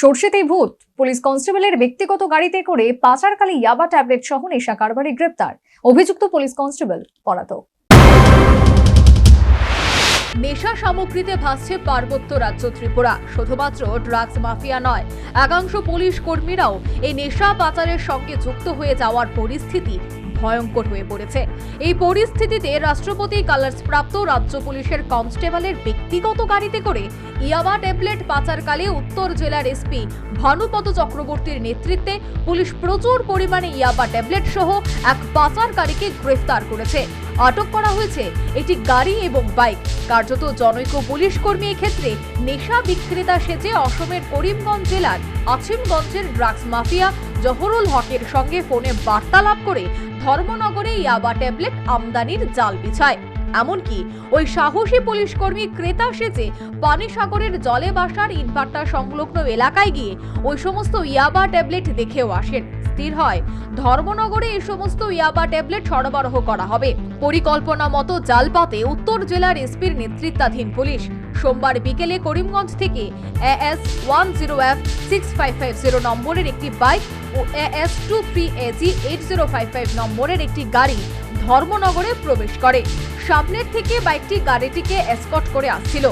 সর্ষেতেই ভূত। পুলিশ কনস্টেবলের ব্যক্তিগত গাড়িতে করে পাচারকালে ইয়াবা ট্যাবলেট সহ নেশা কারবারি গ্রেপ্তার। অভিযুক্ত পুলিশ কনস্টেবল, পলাতক। নেশা সামগ্রীতে ভাসছে পার্বত্য রাজ্য ত্রিপুরা। শুধুমাত্র ড্রাগস মাফিয়া নয়, একাংশ পুলিশ কর্মীরাও এই নেশা পাচারের সঙ্গে যুক্ত হয়ে যাওয়ার পরিস্থিতি ভয়ঙ্কর হয়ে পড়েছে। এই পরিস্থিতিতে রাষ্ট্রপতি কালার্স প্রাপ্ত রাজ্য পুলিশের কনস্টেবলের ব্যক্তিগত গাড়িতে করে ইয়াবা ট্যাবলেট পাচারকালে উত্তর জেলার এসপি ভানুপদ চক্রবর্তীর নেতৃত্বে পুলিশ প্রচুর পরিমাণে ইয়াবা ট্যাবলেট সহ এক পাচারকারীকে গ্রেফতার করেছে। আটক করা হয়েছে একটি গাড়ি এবং বাইক। কার্যত জনৈক পুলিশ কর্মী এক্ষেত্রে নেশা বিক্রেতা সেজে অসমের করিমগঞ্জ জেলার আছিমগঞ্জের ড্রাগস মাফিয়া জহরুল হকের সঙ্গে ফোনে বার্তালাপ করে ধর্মনগরে ইয়াবা ট্যাবলেট আমদানির জাল বিছায়। এমনকি ওই সাহসী পুলিশ কর্মী ক্রেতা সেজে পানিসাগরের জলে বাসার ইটভাটা সংলগ্ন এলাকায় গিয়ে ওই সমস্ত ইয়াবা ট্যাবলেট দেখেও আসেন। স্থির হয়, ধর্মনগরে এই সমস্ত ইয়াবা ট্যাবলেট সরবরাহ করা হবে। পরিকল্পনা মতো জালপাতে উত্তর জেলার এসপির নেতৃত্বাধীন পুলিশ সোমবার বিকেলে করিমগঞ্জ থেকে AS one zero F six five five zero নম্বরের একটি বাইক ও AS two three AG eight zero five five নম্বরের একটি গাড়ি ধর্মনগরে প্রবেশ করে। সামনের থেকে বাইকটি গাড়িটিকে এসকট করে আসছিল।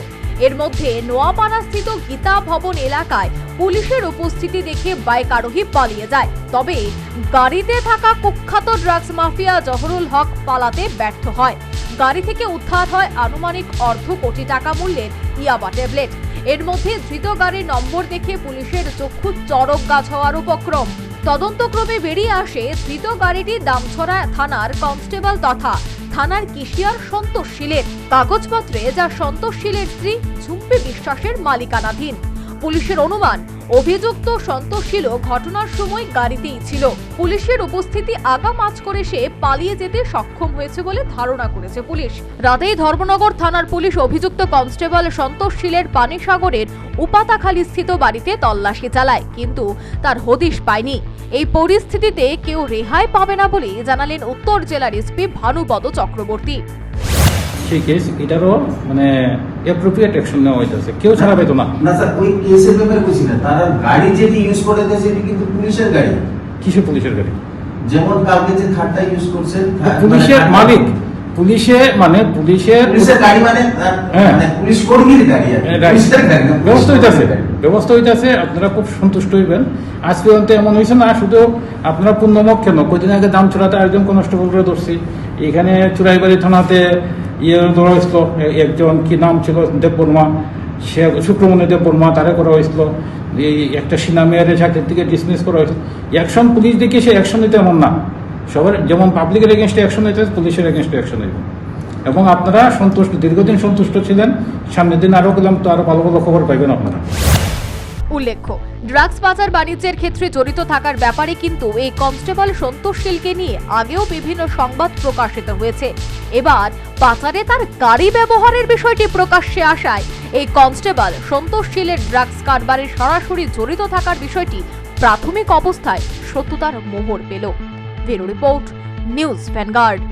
এর মধ্যে নোয়াপাড়া স্থিত গীতা ভবন এলাকায় পুলিশের উপস্থিতি দেখে বাইক আরোহী পালিয়ে যায়। তবে গাড়িতে থাকা কুখ্যাত ড্রাগস মাফিয়া জহরুল হক পালাতে ব্যর্থ হয়। গাড়ি থেকে উদ্ধার হয় আনুমানিক অর্ধ কোটি টাকা মূল্যের ইয়াবা ট্যাবলেট। এর মধ্যে ধৃত গাড়ির নম্বর দেখে পুলিশের চক্ষু চড়ক গাছ হওয়ার উপক্রম। তদন্তক্রমে বেরিয়ে আসে ধৃত গাড়িটি দামছড়া থানার কনস্টেবল তথা থানার কিশিয়ার সন্তোষ শীলের কাগজপত্রে যা সন্তোষ শীলের স্ত্রী ঝুম্পি বিশ্বাসের মালিকানাধীন। পুলিশের অনুমান। অভিযুক্ত সন্তোষ শীলও ঘটনার সময় গাড়িতেই ছিল। পুলিশের উপস্থিতি আগাম আঁচ করে সে পালিয়ে যেতে সক্ষম হয়েছে বলে ধারণা করেছে পুলিশ। রাতেই ধর্মনগর থানার পুলিশ অভিযুক্ত কনস্টেবল সন্তোষ শীলের পানিসাগরের উপাতাখালী স্থিত বাড়িতে তল্লাশি চালায়, কিন্তু তার হদিশ পায়নি। এই পরিস্থিতিতে কেউ রেহাই পাবে না বলে জানালেন উত্তর জেলার এসপি ভানুপদ চক্রবর্তী। সেই কেস এটারও মানে অ্যাপ্রোপ্রিয়েট অ্যাকশন নেওয়া হইতেছে। কেউ ছাড়া পেতো না। না স্যার ওই কেসের ব্যাপারে বলছি না। তারা গাড়ি যেটি ইউজ করে এটি কিন্তু পুলিশের গাড়ি। কিসের পুলিশের গাড়ি? যেমন কালকে যে থার্ডটা ইউজ করছে পুলিশের মালিক। পুলিশে মানে পুলিশের পুলিশের গাড়ি মানে হ্যাঁ। মানে পুলিশ কর্মীর গাড়ি. পুলিশের গাড়ি ব্যবস্থা হইতেছে। ব্যবস্থা হইতেছে আপনারা খুব সন্তুষ্ট হইবেন। আজ পর্যন্ত এমন হয়েছে না শুধু আপনারা পূর্ণমক কেন কদিন আগে দাম চূড়াতে আরেকজন কনস্টেবল করে ধরছি। এখানে চুরাইবাড়ি থানাতে হয়েছিল একজন কি নাম ছিল দেববর্মা, সে শুক্রমণি দেববর্মা, তারে করা হয়েছিল। এই একটা সিনা মেয়ারে চাকরির থেকে ডিসমিস করা হয়েছিল। অ্যাকশন পুলিশ দেখে সে অ্যাকশন নিতে এমন না। সবার যেমন পাবলিকের এগেনস্টে অ্যাকশন নিতে পুলিশের এগেনস্টে অ্যাকশন নিবে। এবং আপনারা সন্তুষ্ট, দীর্ঘদিন সন্তুষ্ট ছিলেন, সামনের দিন আরও গেলাম, তো আরও ভালো ভালো খবর পাইবেন আপনারা। উল্লেখ্য, ড্রাগস পাচার বাণিজ্যের ক্ষেত্রে জড়িত থাকার ব্যাপারে কিন্তু এই কনস্টেবল সন্তোষ শীলকে নিয়ে আগেও বিভিন্ন সংবাদ প্রকাশিত হয়েছে। এবার পাচারে তার গাড়ি ব্যবহারের বিষয়টি প্রকাশ্যে আসায় এই কনস্টেবল সন্তোষ শীলের ড্রাগস কারবারে সরাসরি জড়িত থাকার বিষয়টি প্রাথমিক অবস্থায় সত্যতার মোহর পেল। Bureau report, News Vanguard.